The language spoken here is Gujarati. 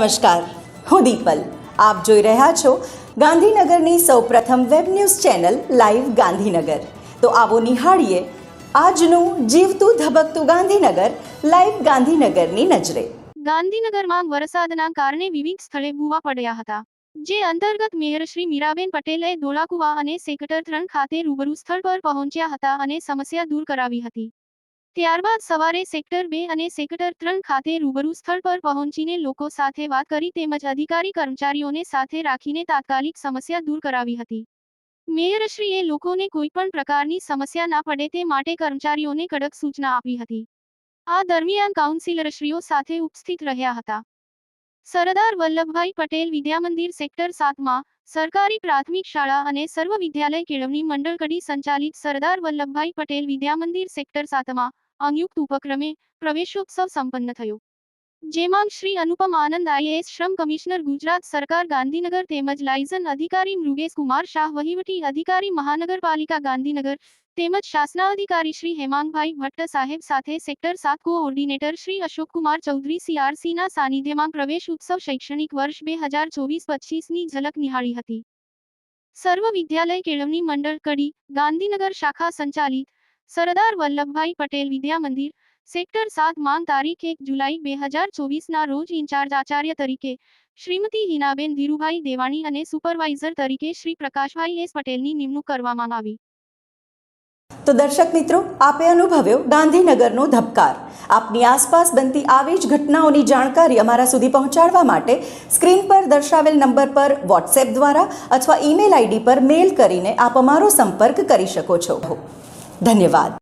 નમસ્કાર, હું દીપલ. આપ જોઈ રહ્યા છો ગાંધીનગરની સૌપ્રથમ web news channel live Gandhinagar. તો આવો નિહાળીએ આજનું જીવતું ધબકતું ગાંધીનગર, લાઈવ ગાંધીનગરની નજરે. ગાંધીનગરમાં વરસાદના કારણે વિવિધ સ્થળે ભૂવા પડ્યા હતા, જે અંતર્ગત મેયર શ્રી મીરાબેન પટેલે ધોળાકુવા અને સેક્ટર ત્રણ ખાતે રૂબરૂ સ્થળ પર પહોંચ્યા હતા અને સમસ્યા દૂર કરાવી હતી. ત્યારબાદ સવારે સેક્ટર બે અને સેક્ટર ત્રણ ખાતે રૂબરૂ સ્થળ પર પહોંચીને લોકો સાથે વાત કરી તેમજ અધિકારી કર્મચારીઓને સાથે રાખીને તાત્કાલિક સમસ્યા દૂર કરાવી હતી. મેયરશ્રીએ લોકોને કોઈપણ પ્રકારની સમસ્યા ના પડે તે માટે કર્મચારીઓને કડક સૂચના આપી હતી. આ દરમિયાન કાઉન્સિલરશ્રીઓ સાથે ઉપસ્થિત રહ્યા હતા. સરદાર વલ્લભભાઈ પટેલ વિદ્યામંદિર સેક્ટર સાતમાં સરકારી પ્રાથમિક શાળા અને સર્વ વિદ્યાલય કેળવણી મંડળ કડી સંચાલિત સરદાર વલ્લભભાઈ પટેલ વિદ્યામંદિર સેક્ટર સાતમાં સંયુક્ત ઉપક્રમે પ્રવેશોત્સવ સંપન્ન થયો. જેમાં શ્રી અનુપમ આનંદ આઈએએસ શ્રમ કમિશનર ગુજરાત સરકાર ગાંધીનગર તેમજ લાયઝન અધિકારી મૃગેશ કુમાર શાહ વહીવટી અધિકારી મહાનગરપાલિકા ગાંધીનગર તેમજ શાસનાધિકારી શ્રી હેમાંગભાઈ ભટ્ટ સાહેબ સાથે સેક્ટર સાત કોઓર્ડિનેટર શ્રી અશોકકુમાર ચૌધરી સીઆરસીના સાનિધ્યમાં પ્રવેશ ઉત્સવ શૈક્ષણિક વર્ષ બે હજાર ચોવીસ પચીસની ઝલક નિહાળી હતી. સર્વ વિદ્યાલય કેળવણી મંડળ કડી ગાંધીનગર શાખા સંચાલિત સરદાર વલ્લભભાઈ પટેલ વિદ્યામંદિર સેક્ટર સાત માંગ તારીખ એક જુલાઈ બે હજાર ચોવીસના રોજ ઇન્ચાર્જ આચાર્ય તરીકે શ્રીમતી હિનાબેન ધીરુભાઈ દેવાણી અને સુપરવાઇઝર તરીકે શ્રી પ્રકાશભાઈ એસ પટેલની નિમણૂક કરવામાં આવી. તો દર્શક મિત્રો, આપે અનુભવ્યો ગાંધીનગરનો ધબકાર. આપની આસપાસ બનતી આવી જ ઘટનાઓની જાણકારી અમારા સુધી પહોંચાડવા માટે સ્ક્રીન પર દર્શાવેલ નંબર પર વોટ્સએપ દ્વારા અથવા ઈમેલ આઈડી પર મેલ કરીને આપ અમારો સંપર્ક કરી શકો છો. ધન્યવાદ